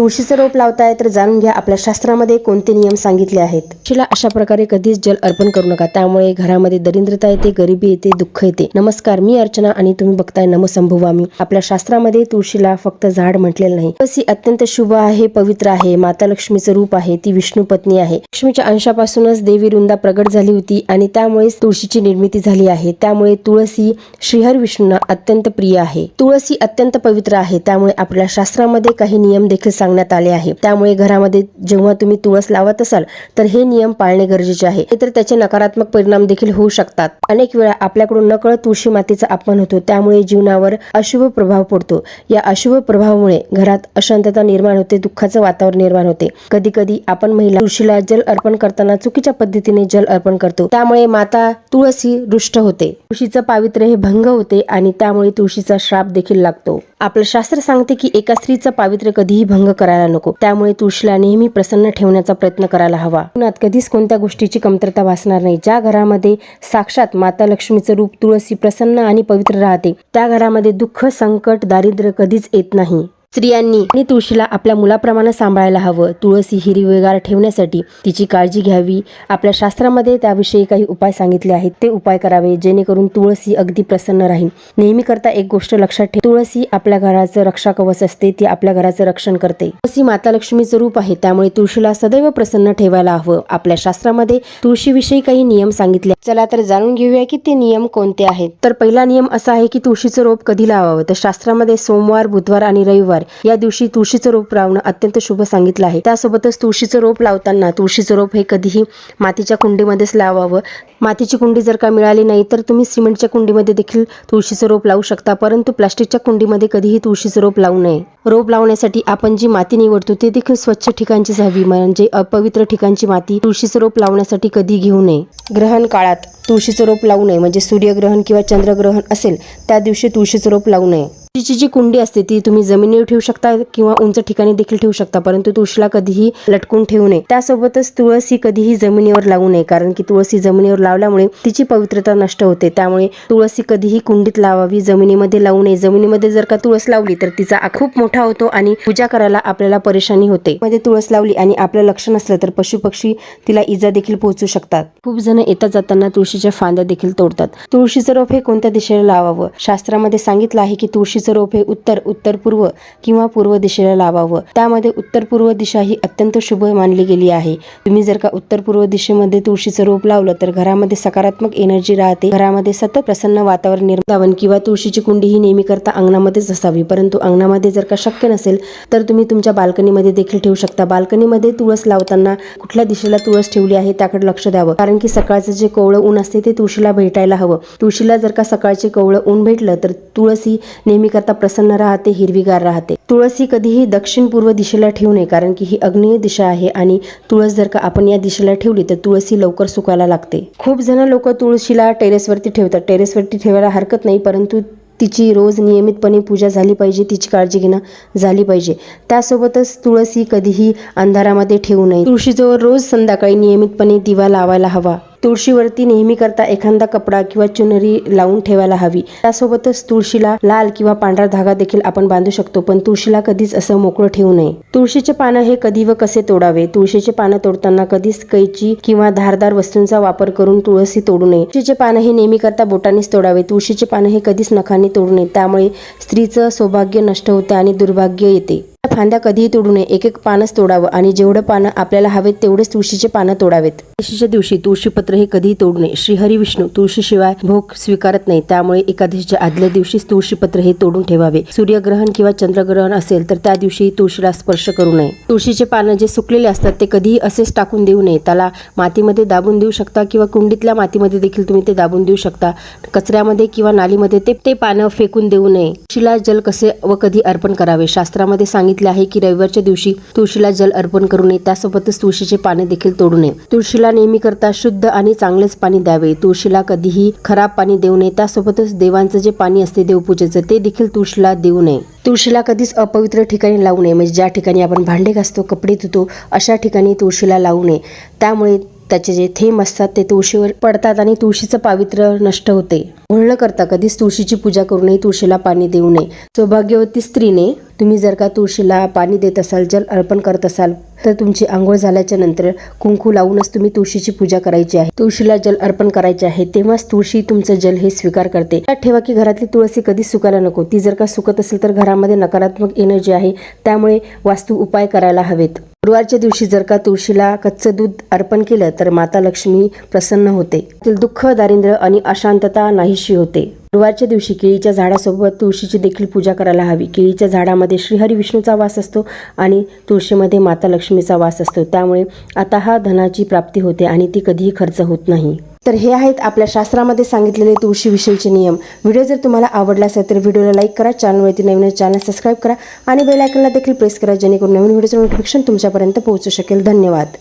तुळशीचं रोप लावताय तर जाणून घ्या आपल्या शास्त्रामध्ये कोणते नियम सांगितले आहेत. तुळशीला अशा प्रकारे कधीच जल अर्पण करू नका. त्यामुळे घरामध्ये दरिद्रता येते गरिबी येते दुःख येते. नमस्कार मी अर्चना आणि तुम्ही बघताय नमसंभुवामी. आपल्या शास्त्रामध्ये तुळशीला फक्त झाड म्हटलेलं नाही. तुळशी अत्यंत शुभ आहे पवित्र आहे माता लक्ष्मीचं रूप आहे ती विष्णू पत्नी आहे. लक्ष्मीच्या अंशापासूनच देवी वृंदा प्रगट झाली होती आणि त्यामुळेच तुळशीची निर्मिती झाली आहे. त्यामुळे तुळसी श्रीहर विष्णूंना अत्यंत प्रिय आहे. तुळसी अत्यंत पवित्र आहे. त्यामुळे आपल्या शास्त्रामध्ये काही नियम देखील सांग सांगण्यात आले आहे. त्यामुळे घरामध्ये जेव्हा तुम्ही तुळस लावत असाल तर हे नियम पाळणे गरजेचे आहे. तर त्याचे नकारात्मक परिणाम देखील होऊ शकतात. अनेक वेळा आपल्याकडून नकळत तुळशी मातीचा अपमान होतो. त्यामुळे जीवनावर अशुभ प्रभाव पडतो. या अशुभ प्रभावामुळे घरात अशांतता निर्माण होते दुःखाचं वातावरण निर्माण होते. कधी कधी आपण महिला तुळशीला जल अर्पण करताना चुकीच्या पद्धतीने जल अर्पण करतो. त्यामुळे माता तुळस ही रुष्ट होते. तुळशीचं पावित्र्य हे भंग होते आणि त्यामुळे तुळशीचा श्राप देखील लागतो. आपलं शास्त्र सांगते की एका स्त्रीचं पावित्र्य कधीही भंग करायला नको. त्यामुळे तुळशीला नेहमी प्रसन्न ठेवण्याचा प्रयत्न करायला हवा. जीवनात कधीच कोणत्या गोष्टीची कमतरता भासणार नाही. ज्या घरामध्ये साक्षात माता लक्ष्मीचं रूप तुळसी प्रसन्न आणि पवित्र राहते त्या घरामध्ये दुःख संकट दारिद्र्य कधीच येत नाही. स्त्रियांनी आणि तुळशीला आपल्या मुलाप्रमाणे सांभाळायला हवं. तुळसी हिरवेगार ठेवण्यासाठी तिची काळजी घ्यावी. आपल्या शास्त्रामध्ये त्याविषयी काही उपाय सांगितले आहेत. ते उपाय करावे जेणेकरून तुळसी अगदी प्रसन्न राहील. नेहमी करता एक गोष्ट लक्षात ठेव. तुळसी आपल्या घराचं रक्षा कवच असते. ती आपल्या घराचं रक्षण करते. तुळसी माता लक्ष्मीचं रूप आहे. त्यामुळे तुळशीला सदैव प्रसन्न ठेवायला हवं. आपल्या शास्त्रामध्ये तुळशीविषयी काही नियम सांगितले. चला तर जाणून घेऊया की ते नियम कोणते आहेत. तर पहिला नियम असा आहे की तुळशीचं रोप कधी लावावं? तर शास्त्रामध्ये सोमवार बुधवार आणि रविवार या दिवशी तुळशीचं रोप लावणं अत्यंत शुभ सांगितलं आहे. त्यासोबतच तुळशीचं रोप लावताना तुळशीचं रोप हे कधीही मातीच्या कुंडीमध्येच लावावं. मातीची कुंडी जर का मिळाली नाही तर तुम्ही सिमेंटच्या कुंडीमध्ये देखील तुळशीचं रोप लावू शकता परंतु प्लास्टिकच्या कुंडीमध्ये कधीही तुळशीचं रोप लावू नये. रोप लावण्यासाठी आपण जी माती निवडतो ते देखील स्वच्छ ठिकाणचीच हवी म्हणजे अपवित्र ठिकाणची माती तुळशीचं रोप लावण्यासाठी कधी घेऊ नये. ग्रहण काळात तुळशीचं रोप लावू नये म्हणजे सूर्यग्रहण किंवा चंद्रग्रहण असेल त्या दिवशी तुळशीचं रोप लावू नये. तुळशीची जी कुंडी असते ती तुम्ही जमिनीवर ठेवू शकता किंवा उंच ठिकाणी देखील ठेवू शकता परंतु तुळशीला कधीही लटकून ठेवू नये. त्यासोबतच तुळस ही कधीही जमिनीवर लावू नये कारण की तुळस ही जमिनीवर लावल्यामुळे तिची पवित्रता नष्ट होते. त्यामुळे तुळस ही कधीही कुंडीत लावावी जमिनीमध्ये लावू नये. जमिनीमध्ये जर का तुळस लावली तर तिचा खूप मोठा होतो आणि पूजा करायला आपल्याला परेशानी होते. मध्ये तुळस लावली आणि आपलं लक्ष नसलं तर पशुपक्षी तिला इजा देखील पोहोचू शकतात. खूप जण येता जाताना तुळशीच्या फांद्या देखील तोडतात. तुळशीचं रोप हे कोणत्या दिशेला लावावं? शास्त्रामध्ये सांगितलं आहे की तुळशीचं रोप हे उत्तर उत्तर पूर्व किंवा पूर्व दिशेला लावावं. त्यामध्ये उत्तर पूर्व दिशा ही अत्यंत शुभ मानली गेली आहे. तुम्ही जर का उत्तर पूर्व दिशेमध्ये तुळशीचं रोप लावलं तर घरामध्ये सकारात्मक एनर्जी राहते. घरामध्ये सतत प्रसन्न वातावरण निर्माण किंवा तुळशीची कुंडी ही नेहमी करता अंगणामध्येच असावी. परंतु अंगणामध्ये जर का शक्य नसेल तर तुम्ही तुमच्या बाल्कनीमध्ये देखील ठेवू शकता. बाल्कनीमध्ये तुळस लावताना कुठल्या दिशेला तुळस ठेवली आहे त्याकडे लक्ष द्यावं. कारण की सकाळचं जे कोवळं ऊन असते ते तुळशीला भेटायला हवं. तुळशीला जर का सकाळचे कवळं ऊन भेटलं तर तुळस ही नेहमी करता प्रसन्न राहते हिरवीगार राहते. तुळस ही कधीही दक्षिण पूर्व दिशेला ठेवू नये कारण की ही अग्नेय दिशा आहे आणि तुळस जर का आपण या दिशेला ठेवली तर तुळस ही लवकर सुकायला लागते. खूप जण लोक तुळशीला टेरेसवरती ठेवतात. टेरेसवरती ठेवायला हरकत नाही परंतु तिची रोज नियमितपणे पूजा झाली पाहिजे तिची काळजी घेणं झाली पाहिजे. त्यासोबतच तुळस ही कधीही अंधारामध्ये ठेवू नये. तुळशीजवळ रोज संध्याकाळी नियमितपणे दिवा लावायला हवा. तुळशीवरती नेहमी करता एखादा कपडा किंवा चुनरी लावून ठेवायला हवी. त्यासोबतच तुळशीला लाल किंवा पांढरा धागा देखील आपण बांधू शकतो पण तुळशीला कधीच असं मोकळं ठेवू नये. तुळशीचे पानं हे कधी व कसे तोडावे? तुळशीचे पानं तोडताना कधीच कैची किंवा धारदार वस्तूंचा वापर करून तुळसी तोडू नये. तुळशीचे पानं हे नेहमी करता बोटानेच तोडावे. तुळशीचे पानं हे कधीच नखाने तोडू नये. त्यामुळे स्त्रीचं सौभाग्य नष्ट होते आणि दुर्भाग्य येते. फांद्या कधीही तोडू नये. एक एक पानच तोडावं आणि जेवढं पानं आपल्याला हवेत तेवढेच तुळशीचे पानं तोडावेत. एकादशीच्या दिवशी तुळशीपत्र हे कधीही तोडू नये. श्रीहरी विष्णू तुळशीशिवाय भोग स्वीकारत नाही. त्यामुळे एकादशीच्या आदल्या दिवशीच तुळशीपत्र हे तोडून ठेवावे. सूर्यग्रहण किंवा चंद्रग्रहण असेल तर त्या दिवशी तुळशीला स्पर्श करू नये. तुळशीचे पानं जे सुकलेले असतात ते कधीही असेच टाकून देऊ नये. त्याला मातीमध्ये दाबून देऊ शकता किंवा कुंडीतल्या मातीमध्ये देखील तुम्ही ते दाबून देऊ शकता. कचऱ्यामध्ये किंवा नालीमध्ये ते ते पानं फेकून देऊ नये. तुळशीला जल कसे व कधी अर्पण करावे? शास्त्रामध्ये सांगितले आहे की रविवारच्या दिवशी तुळशीला जल अर्पण करू नये. त्यासोबतच तुळशीचे पाने देखील तोडू नये. तुळशीला नेहमी करता शुद्ध आणि चांगलेच पाणी द्यावे. तुळशीला कधीही खराब पाणी देऊ नये. त्यासोबतच देवांचं जे पाणी असते देवपूजेचं ते देखील तुळशीला देऊ नये. तुळशीला कधीच अपवित्र ठिकाणी लावू नये. म्हणजे ज्या ठिकाणी आपण भांडे घासतो कपडे धुतो अशा ठिकाणी तुळशीला लावू नये. त्यामुळे त्याचे जे थेंब असतात ते तुळशीवर पडतात आणि तुळशीचं पावित्र्य नष्ट होते. न करता कधीच तुळशीची पूजा करू नये तुळशीला पाणी देऊ नये. सौभाग्यवती स्त्रीने तुम्ही जर का तुळशीला पाणी देत असाल जल अर्पण करत असाल तर तुमची आंघोळ झाल्याच्यानंतर कुंकू लावूनच तुम्ही तुळशीची पूजा करायची आहे. तुळशीला जल अर्पण करायचे आहे तेव्हाच तुळशी तुमचं जल हे स्वीकार करते. त्यात ठेवा की घरातली तुळशी कधीच सुकायला नको. ती जर का सुकत असेल तर घरामध्ये नकारात्मक एनर्जी आहे त्यामुळे वास्तू उपाय करायला हवेत. गुरुवारच्या दिवशी जर का तुळशीला कच्चं दूध अर्पण केलं तर माता लक्ष्मी प्रसन्न होते. तील दुःख दारिद्र्य आणि अशांतता नाहीशी होते. गुरुवारच्या दिवशी केळीच्या झाडासोबत तुळशीची देखील पूजा करायला हवी. केळीच्या झाडामध्ये श्रीहरी विष्णूचा वास असतो आणि तुळशीमध्ये माता लक्ष्मीचा वास असतो. त्यामुळे आता हा धनाची प्राप्ती होते आणि ती कधीही खर्च होत नाही. तर हे आहेत आपल्या शास्त्रामध्ये सांगितलेले तुळशीविषयीचे नियम. व्हिडिओ जर तुम्हाला आवडला असेल तर व्हिडिओला लाईक करा चॅनलवरती नवीन चॅनल सबस्क्राईब करा आणि बेल आयकनला देखील प्रेस करा जेणेकरून नवीन व्हिडिओचं नोटिफिकेशन तुमच्यापर्यंत पोहोचू शकेल. धन्यवाद.